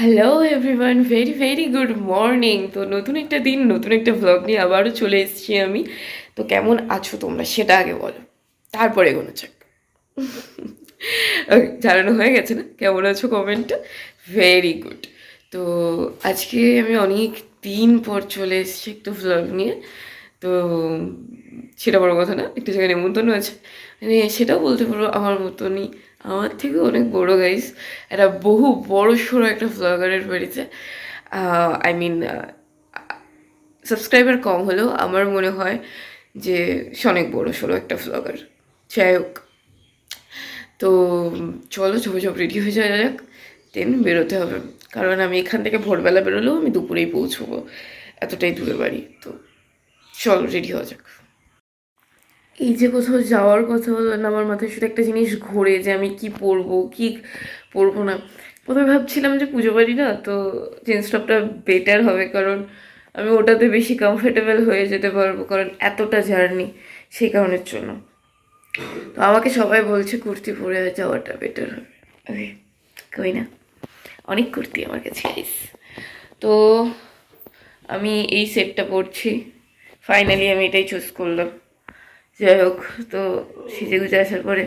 Hello everyone very very good morning তো নতুন একটা দিন, নতুন একটা ভ্লগ নিয়ে আবারও চলে এসেছি আমি। তো কেমন আছো তোমরা সেটা আগে বলো। তারপরে এগোনো চাক জানানো হয়ে গেছে না? কেমন আছো কমেন্টটা ভেরি গুড তো আজকে আমি অনেক দিন পর চলে এসেছি একটু ভ্লগ নিয়ে। তো সেটা বড় কথা না, একটু জায়গায় নেমন্তন্ন আছে। মানে সেটাও বলতে পারো, আমার মতনই আমার থেকে অনেক বড় গাইস একটা বহু বড় সড়ো একটা ভ্লগারের বাড়িতে। আই মিন সাবস্ক্রাইবার কম হলেও আমার মনে হয় যে সে অনেক বড় সড়ো একটা ভ্লগার যাই হোক। তো চলো ছোপ ছোপ রেডি হয়ে যাওয়া যাক দেন বেরোতে হবে। কারণ আমি এখান থেকে ভোরবেলা বেরোলেও আমি দুপুরেই পৌঁছবো, এতটাই দূরে বাড়ি। তো চলো রেডি হওয়া যাক। এই যে কোথাও যাওয়ার কথা হলো না, আমার মাথায় শুধু একটা জিনিস ঘোরে যে আমি কি পরবো কি পরবো না। প্রথমে ভাবছিলাম যে পুজো বাড়ি না, তো জিন্স টপটা বেটার হবে কারণ আমি ওটাতে বেশি কমফোর্টেবল হয়ে যেতে পারব কারণ এতটা জার্নি সেই কারণের জন্য। তো আমাকে সবাই বলছে কুর্তি পরে যাওয়াটা বেটার হবে। ওকে কই না, অনেক কুর্তি আমার কাছে তো আমি এই সেটটা পরছি। ফাইনালি আমি এটাই চুজ করলাম। যাই হোক তো সেজে গুজে আসার পরে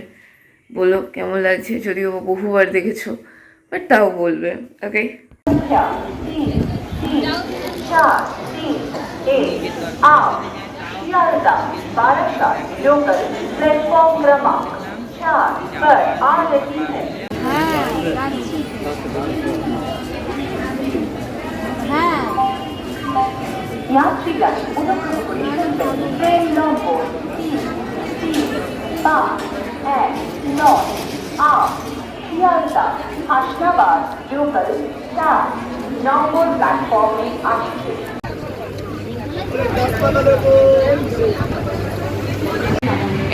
বলো কেমন লাগছে যদিও বহুবার দেখেছো বাট তাও বলবে ওকে संख्या तीन तीन चार तीन एक आठ शियालदा बारासात लोकल प्लेटफॉर्म क्रमांक चार पर आ रही है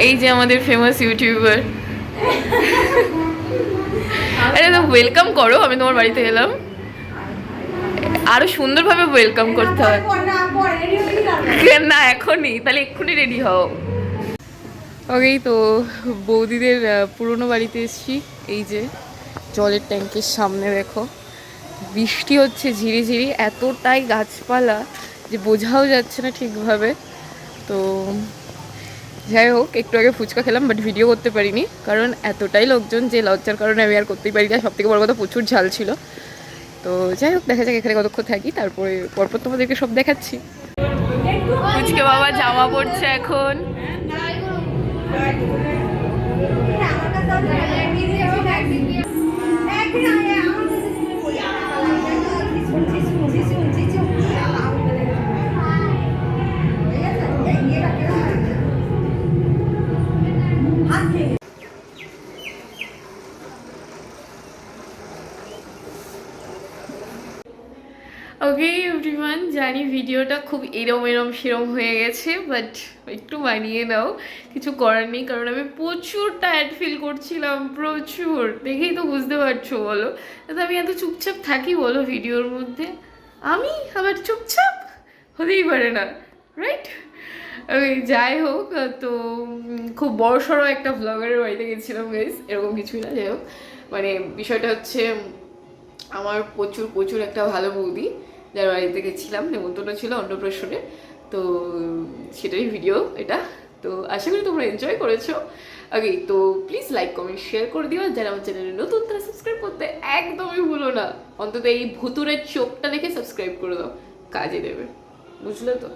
এই যে আমাদের ফেমাস ইউটিউবার আরে, তো ওয়েলকাম করো, আমি তোমার বাড়িতে এলাম। আরও সুন্দরভাবে ওয়েলকাম করতে হয়। না, এখনই, তাহলে এক্ষুনি রেডি হও। ওকেই তো বৌদিদের পুরনো বাড়িতে এসেছি। এই যে জলের ট্যাঙ্কের সামনে দেখো। বৃষ্টি হচ্ছে ঝিরি ঝিরি, এতটাই গাছপালা যে বোঝাও যাচ্ছে না ঠিকভাবে। তো যাই হোক, একটু আগে ফুচকা খেলাম বাট ভিডিও করতে পারিনি। কারণ এতটাই লোকজন যে লজ্জার কারণে আমি আর করতেই পারি না সব থেকে বড় কথা, প্রচুর ঝাল ছিল। তো যাই হোক, দেখা যাক এখানে কতক্ষণ থাকি। তারপরে পরপর তোমাদেরকে সব দেখাচ্ছি। ফুচকে বাবা জামা পড়ছে এখন। Thank you. ওকে এভরিওয়ান জানি ভিডিওটা খুব এরম এরম সেরম হয়ে গেছে বাট একটু মানিয়ে নাও। কিছু করার নেই, কারণ আমি প্রচুর টায়ার্ড ফিল করছিলাম, প্রচুর। দেখেই তো বুঝতে পারছ, বলো। তো আমি এত চুপচাপ থাকি, বলো ভিডিওর মধ্যে। আমি? আবার চুপচাপ? হতেই পারে না রাইট যাই হোক, তো খুব বড় সড়ো একটা ব্লগারের বাড়িতে গেছিলাম গাইস এরকম কিছুই না, যাই হোক। মানে বিষয়টা হচ্ছে আমার প্রচুর প্রচুর একটা ভালো বৌদি, যার বাড়িতে গেছিলাম, নেমন্তন্ন ছিল অন্নপ্রাশনে। তো সেটাই ভিডিও এটা। তো আশা করি তোমরা এনজয় করেছ। ওকে তো প্লিজ লাইক কমেন্ট শেয়ার করে দিও। যারা আমার চ্যানেলে নতুন, তারা সাবস্ক্রাইব করতে একদমই ভুলো না। অন্তত এই ভুতুরের চোখটা দেখে সাবস্ক্রাইব করে দাও। কাজে দেবে। বুঝলে তো?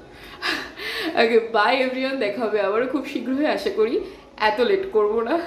আগে বাই এভরিওয়ান দেখা হবে আবারও খুব শীঘ্রই, আশা করি। এত লেট করব না।